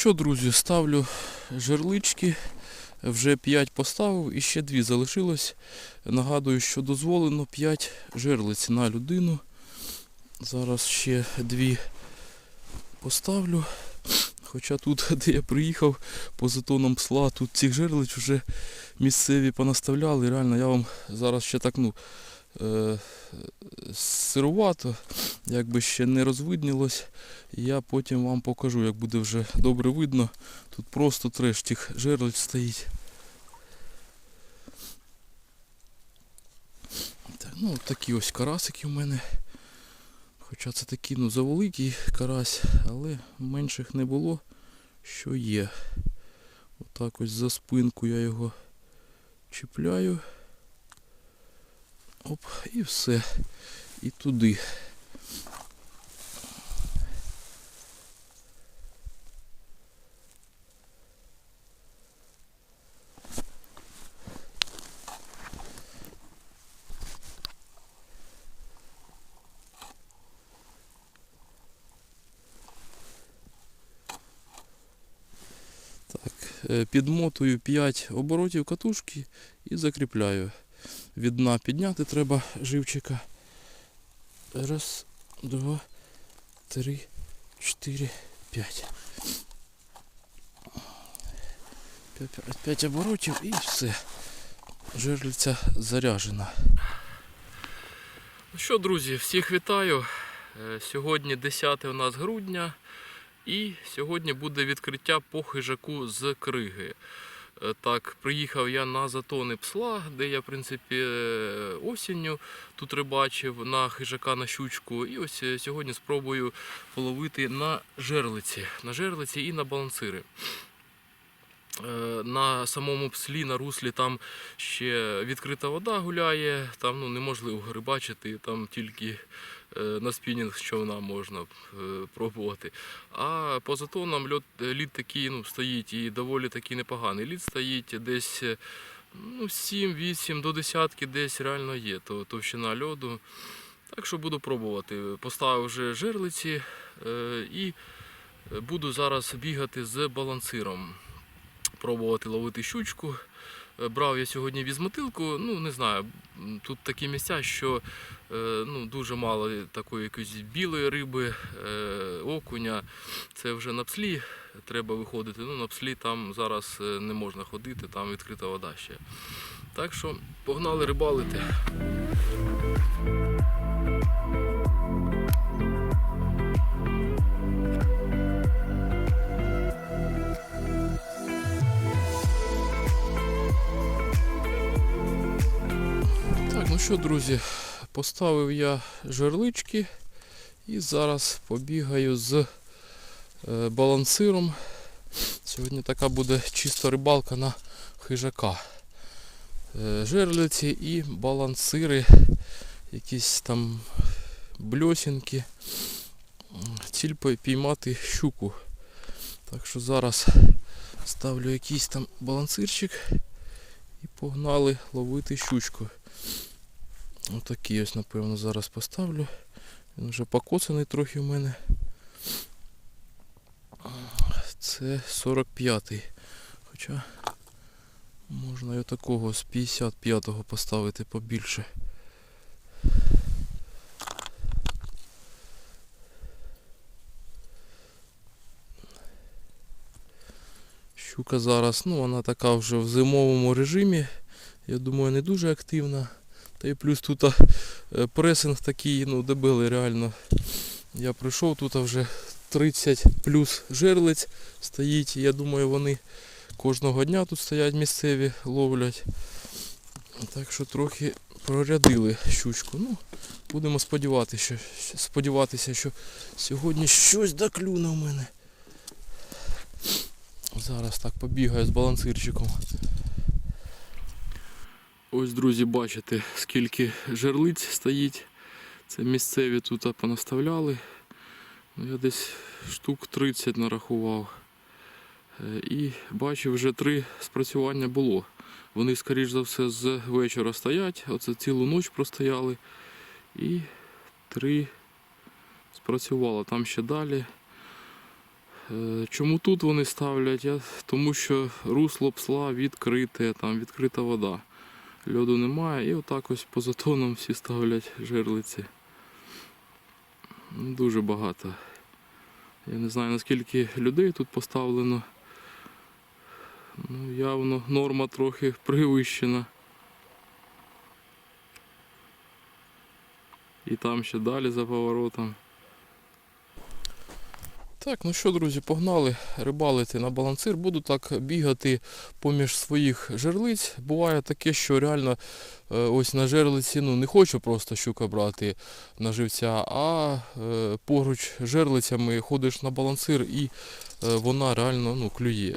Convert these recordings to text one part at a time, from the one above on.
що, друзі, ставлю жерлички. Вже 5 поставив і ще 2 залишилось. Нагадую, що дозволено 5 жерлиць на людину. Зараз ще 2 поставлю. Хоча тут, де я приїхав по затонам псла, тут цих жерлиць вже місцеві понаставляли. Реально, я вам зараз ще так, ну, сирувато, якби ще не розвиднілось. Я потім вам покажу, як буде вже добре видно. Тут просто треш тих жерлиць стоїть. Так, ну, такі ось карасики в мене. Хоча це такий ну, завеликий карась, але менших не було, що є. Отак ось за спинку я його чіпляю. Оп, і все. І туди. Е, підмотую 5 оборотів катушки і закріпляю. Від дна підняти треба живчика. Раз, два, три, чотири, п'ять. П'ять- оборотів і все. Жерлиця заряжена. Ну що, друзі, всіх вітаю. Е, Сьогодні 10 у нас грудня. І сьогодні буде відкриття по хижаку з криги. Так, приїхав я на затони псла, де я, в принципі, е, осінню тут рибачив на хижака на щучку. І ось е, сьогодні спробую половити на жерлиці, на жерлиці і на балансири. Е, На самому пслі, на руслі там ще відкрита вода гуляє, там ну, неможливо рибачити, там тільки на спінінг з човна можна е, пробувати. А по затонам льот, лід такий ну, стоїть і доволі такий непоганий. Лід стоїть десь е, ну, 7-8 до десятки десь реально є то, товщина льоду. Так що буду пробувати. Поставив вже жерлиці е, і буду зараз бігати з балансиром. Пробувати ловити щучку. Е, Брав я сьогодні візмотилку, ну не знаю, тут такі місця, що е, ну, дуже мало такої якоїсь білої риби, е, окуня. Це вже на пслі треба виходити. Ну, на пслі там зараз не можна ходити, там відкрита вода ще. Так що погнали рибалити. Що, друзі, поставив я жерлички і зараз побігаю з е, балансиром. Сьогодні така буде чиста рибалка на хижака. Е, жерлиці і балансири, якісь там бльосінки. Ціль піймати щуку. Так що зараз ставлю якийсь там балансирчик і погнали ловити щучку. Отакий ось, напевно, зараз поставлю. Він вже покоцаний трохи в мене. Це 45-й. Хоча можна і отакого з 55-го поставити побільше. Щука зараз, ну вона така вже в зимовому режимі. Я думаю, не дуже активна. Та і плюс тут е, пресинг такий, ну, дебелий реально. Я прийшов, тут вже 30 плюс жерлиць стоїть. Я думаю, вони кожного дня тут стоять місцеві, ловлять. Так що трохи прорядили щучку. Ну, будемо сподіватися, що, сподіватися, що сьогодні щось доклюне в мене. Зараз так побігаю з балансирчиком. Ось, друзі, бачите, скільки жерлиць стоїть. Це місцеві тут понаставляли. Ну, Я десь штук 30 нарахував. Е, І бачив, вже три спрацювання було. Вони, скоріш за все, з вечора стоять. Оце цілу ніч простояли. І три спрацювало. Там ще далі. Е, Чому тут вони ставлять? Я... Тому що русло псла відкрите, там відкрита вода. Льоду немає і отак ось по затонам всі ставлять жерлиці. Дуже багато. Я не знаю наскільки людей тут поставлено. Ну, явно норма трохи привищена. І там ще далі за поворотом. Так, ну що, друзі, погнали рибалити на балансир. Буду так бігати поміж своїх жерлиць. Буває таке, що реально е, ось на жерлиці ну, не хочу просто щука брати на живця, а е, поруч жерлицями ходиш на балансир і е, вона реально ну, клює.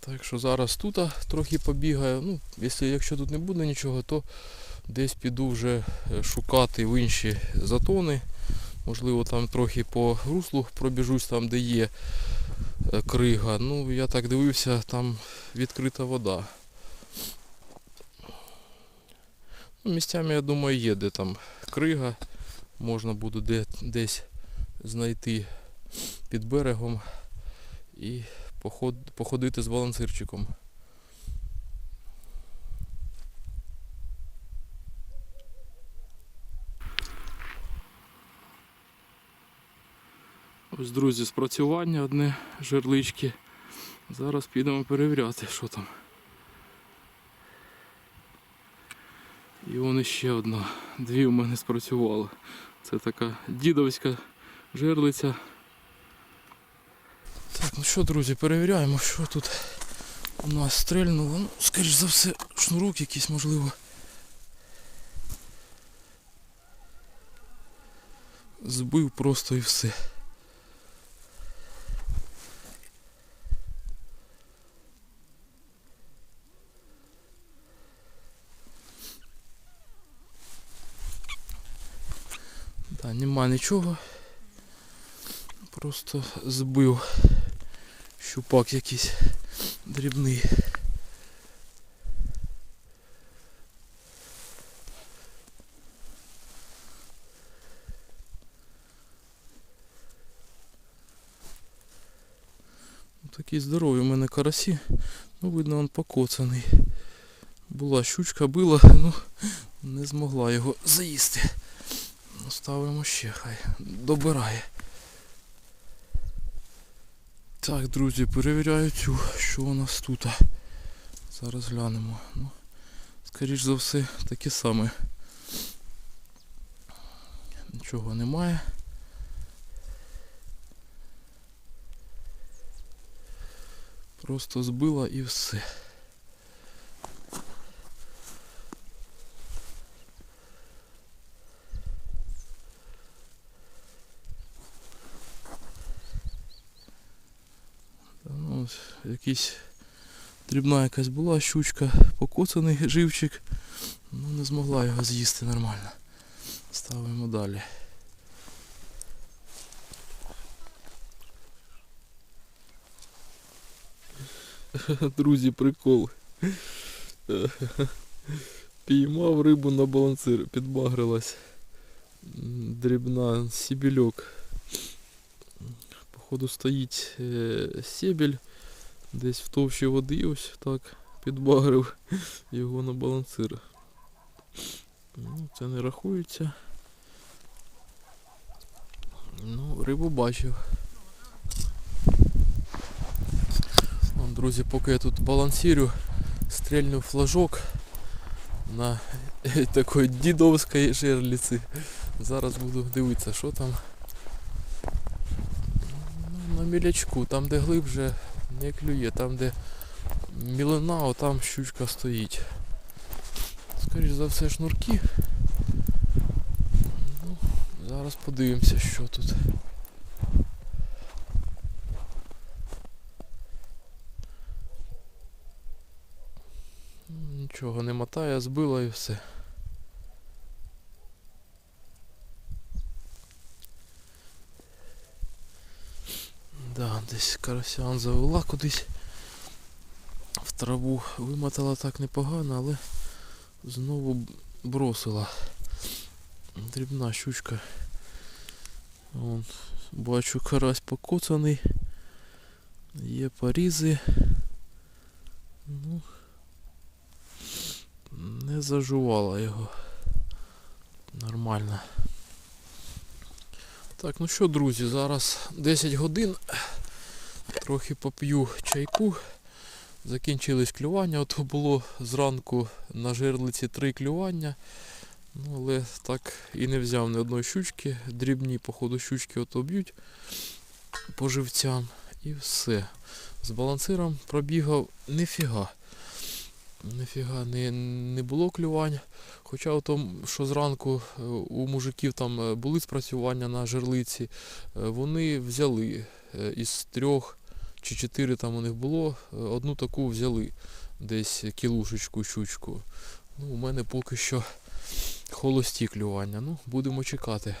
Так що зараз тут трохи побігаю. Ну, якщо, якщо тут не буде нічого, то десь піду вже шукати в інші затони. Можливо, там трохи по руслу пробіжусь, там де є е, крига. Ну, я так дивився, там відкрита вода. Ну, місцями, я думаю, є, де там крига. Можна буде де, десь знайти під берегом і походити з балансирчиком. Ось, друзі, спрацювання одне жерлички. Зараз підемо перевіряти, що там. І вон ще одна. Дві у мене спрацювали. Це така дідовська жерлиця. Так, ну що, друзі, перевіряємо, що тут у нас стрельнуло. Ну, скоріш за все, шнурок якийсь можливо. Збив просто і все. Нічого. Просто збив щупак якийсь дрібний. Такий здоровий у мене карасі. Ну, видно, він покоцаний. Була щучка била, ну не змогла його заїсти. Ну, ставимо ще, хай добирає. Так, друзі, перевіряю цю, що у нас тут. Зараз глянемо. Ну, скоріш за все, таке саме. Нічого немає. Просто збила і все. Якийсь дрібна якась була щучка, покоцаний живчик. Ну не змогла його з'їсти нормально. Ставимо далі. Друзі, прикол. Піймав рибу на балансир, підбагрилась. Дрібна сібільок. Походу стоїть е, сєбель десь в товщі води, ось так підбагрив його на балансир. Ну, це не рахується. Ну, рибу бачив. Друзі, поки я тут балансирю, стрельнув флажок на такої дідовської жерлиці. Зараз буду дивитися, що там. Ну, на мілячку, там де глибше не клює, там де мілина, о, там щучка стоїть. Скоріше за все шнурки. Ну, зараз подивимося, що тут. Нічого не мотає, збила і все. Десь карасян завела кудись. В траву вимотала так непогано, але знову бросила. Дрібна щучка. Вон, Бачу карась покоцаний. Є порізи. Ну, не зажувала його. Нормально. Так, ну що, друзі, зараз 10 годин. Трохи поп'ю чайку. Закінчились клювання. Ото було зранку на жерлиці три клювання. Ну, але так і не взяв ні одної щучки. Дрібні, походу, щучки ото б'ють по живцям. І все. З балансиром пробігав ніфіга. Ніфіга не, не було клювань. Хоча ото, що зранку е, у мужиків там е, були спрацювання на жерлиці, е, вони взяли із трьох чи чотири там у них було, е, одну таку взяли десь кілушечку, щучку. Ну, у мене поки що холості клювання. Ну, будемо чекати.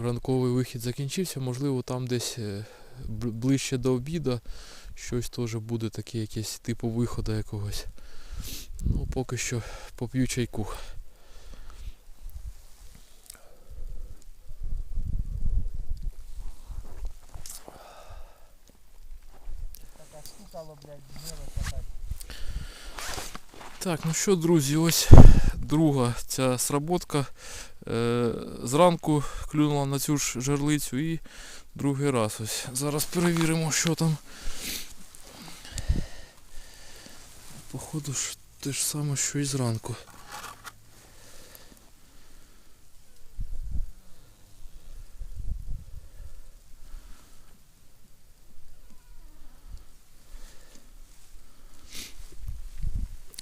Ранковий вихід закінчився, можливо, там десь е, ближче до обіду щось теж буде таке, якесь типу виходу якогось. Ну, поки що поп'ю чайку. Так. Ну що, друзі, ось друга ця сработка. Е, зранку клюнула на цю ж жерлицю і другий раз ось. Зараз перевіримо, що там. Походу те ж саме, що і зранку.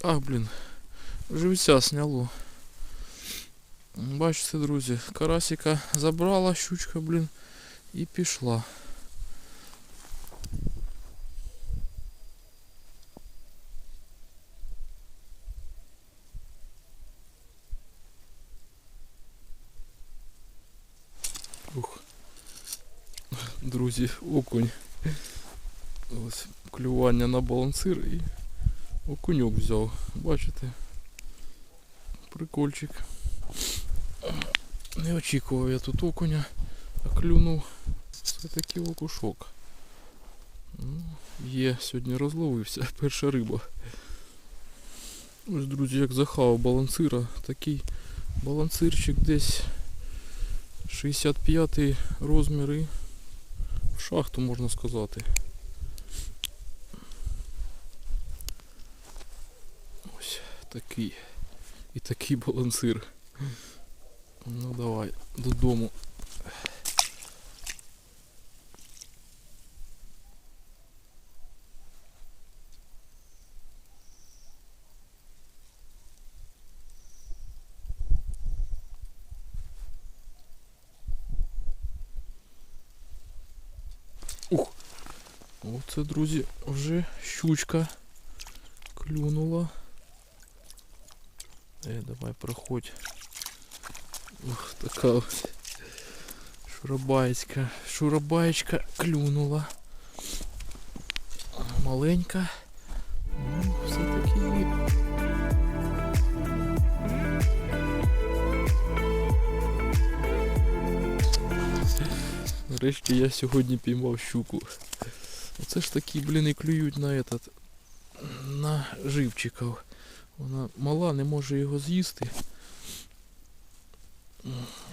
Ах, блін, живця сняло. Бачите, друзі, карасика забрала, щучка, блін, і пішла. Ух. Друзі, окунь. Ось клювання на балансир і окуньок взяв. Бачите? Прикольчик. Не очікував я тут окуня, а клюнув це такий окушок. Ну, Є, сьогодні розловився, перша риба. Ось, друзі, як захавав балансира, такий балансирчик десь 65 розмір і в шахту можна сказати. Такий. І такий балансир. Ну давай, додому. Ух! Оце, друзі, вже щучка клюнула. Е, давай проходь. Ух, така ось шурабайська. Шурабаєчка клюнула. Маленька. Ну, все-таки. Нарешті я сьогодні піймав щуку. Оце ж такі, блін, і клюють на этот, на живчиків. Вона мала, не може його з'їсти.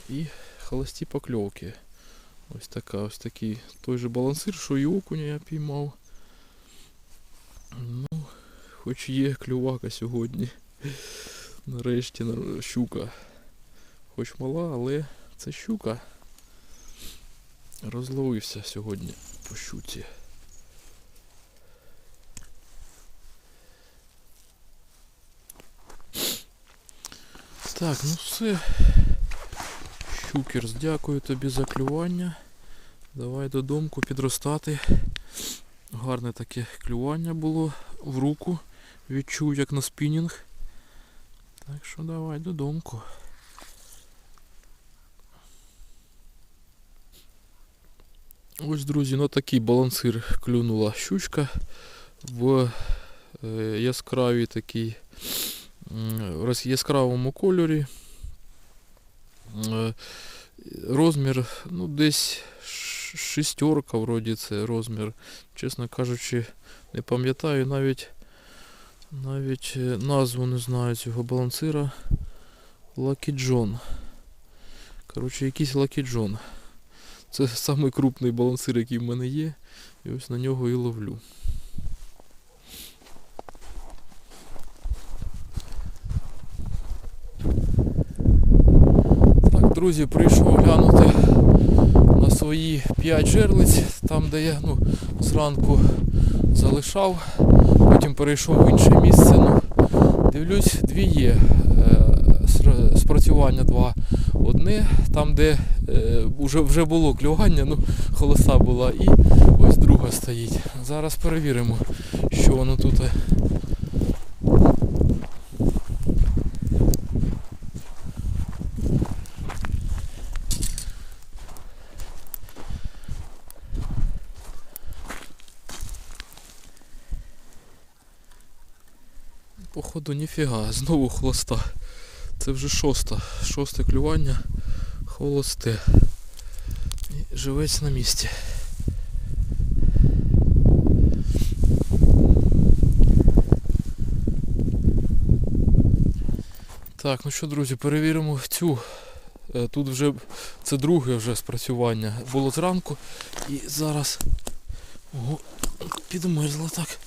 І холості покльовки. Ось така, ось такий той же балансир, що і окуня я піймав. Ну, хоч є клювака сьогодні. Нарешті щука. Хоч мала, але це щука. Розловився сьогодні по щуці. Так, ну все. Щукерс, дякую тобі за клювання. Давай додому підростати. Гарне таке клювання було в руку. Відчув як на спінінг. Так що давай додому. Ось, друзі, на такий балансир клюнула щучка в е, яскравій роз- яскравому кольорі. Е, Розмір, ну, десь шістерка, вроді це розмір. Чесно кажучи, не пам'ятаю навіть, навіть е, назву не знаю цього балансира. Lucky John. Коротше, якийсь Lucky John. Це самий крупний балансир, який в мене є. І ось на нього і ловлю. Так, друзі, прийшов глянути на свої 5 жерлиць, там де я ну, зранку залишав, потім перейшов в інше місце. Ну, дивлюсь, дві є е, спрацювання два. Одне, там, де е, вже, вже було клювання, ну, холоса була, і ось друга стоїть. Зараз перевіримо, що воно тут. е. Походу ніфіга, знову хвоста. Це вже шоста. Шосте клювання. Холосте. І живець на місці. Так, ну що, друзі, перевіримо цю. Е, Тут вже це друге вже спрацювання. Було зранку і зараз. Ого, підмерзло так.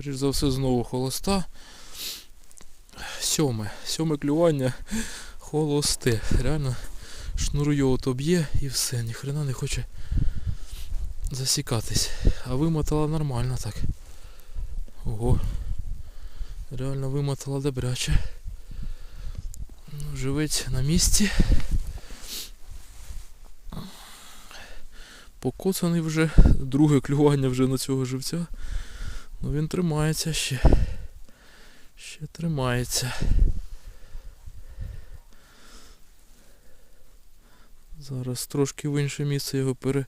Скоріш за все, знову холоста. Сьоме. Сьоме клювання холосте. Реально шнуройот об'є і все, ніхрена не хоче засікатись. А вимотала нормально так. Ого. Реально вимотала добряче. Ну, Живець на місці. Покоцаний вже. Друге клювання вже на цього живця. Ну він тримається ще. Ще тримається. Зараз трошки в інше місце його пере,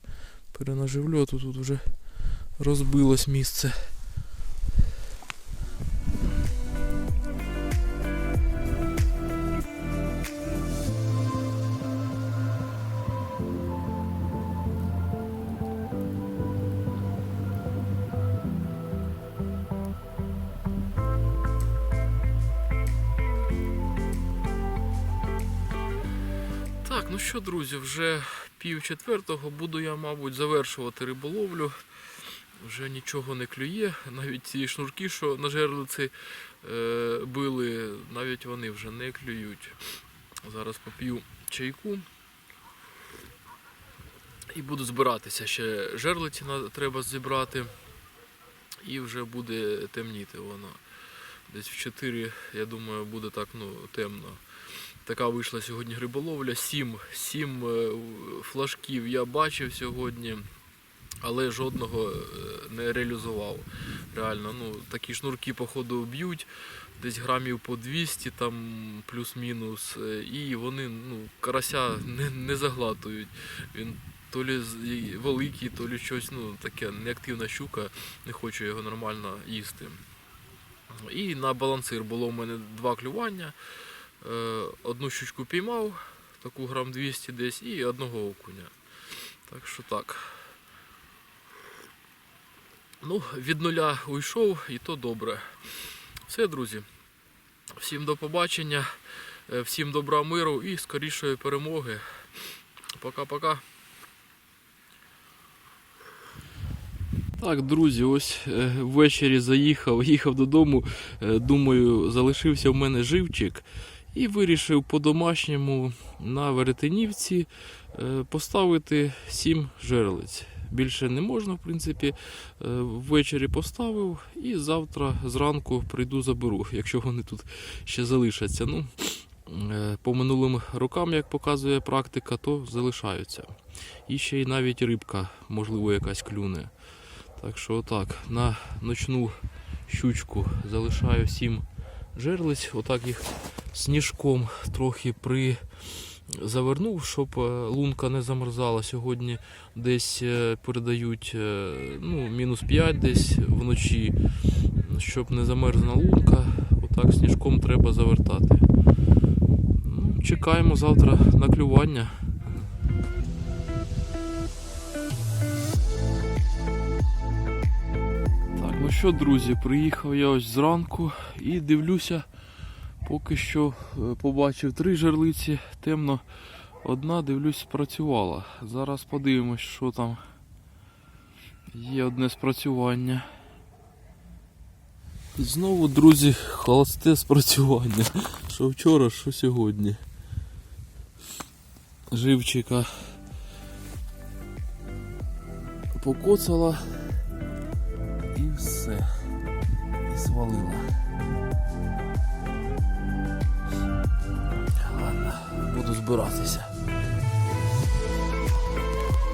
перенаживлю, а то тут вже розбилось місце. Ну що, друзі, вже пів четвертого буду я, мабуть, завершувати риболовлю. Вже нічого не клює. Навіть ці шнурки, що на жерлиці е, били, навіть вони вже не клюють. Зараз поп'ю чайку. І буду збиратися. Ще жерлиці треба зібрати. І вже буде темніти воно. Десь в 4, я думаю, буде так ну, темно. Така вийшла сьогодні риболовля. Сім, сім е, флажків я бачив сьогодні, але жодного е, не реалізував. Реально, ну такі шнурки, походу, б'ють десь грамів по 200, там плюс-мінус. е, І вони ну, карася не, не заглатують. Він то лі великий, то лі щось, ну таке неактивна щука, не хочу його нормально їсти. І на балансир було в мене два клювання. Е, одну щучку піймав, таку грам 200 десь, і одного окуня. Так що так. Ну, від нуля уйшов, і то добре. Все, друзі. Всім до побачення, е, всім добра миру і скорішої перемоги. Пока-пока. Так, друзі, ось е, ввечері заїхав, їхав додому. Думаю, залишився в мене живчик. І вирішив по-домашньому на веретенівці е, поставити 7 жерлиць. Більше не можна, в принципі. Е, Ввечері поставив і завтра зранку прийду заберу, якщо вони тут ще залишаться. Ну, е, по минулим рокам, як показує практика, то залишаються. І ще й навіть рибка, можливо, якась клюне. Так що отак, на ночну щучку залишаю 7 жерлиць, отак їх сніжком трохи при завернув, щоб е, лунка не замерзала. Сьогодні десь е, передають е, ну, мінус 5 десь вночі, щоб не замерзла лунка. Отак сніжком треба завертати. Ну, чекаємо завтра на клювання. Так, ну що, друзі, приїхав я ось зранку і дивлюся, поки що е, побачив три жерлиці, темно. Одна, дивлюсь, спрацювала. Зараз подивимось, що там. Є одне спрацювання. Знову, друзі, холосте спрацювання. Що вчора, що сьогодні. Живчика покоцала і все. І свалила. Ладно, буду збиратися.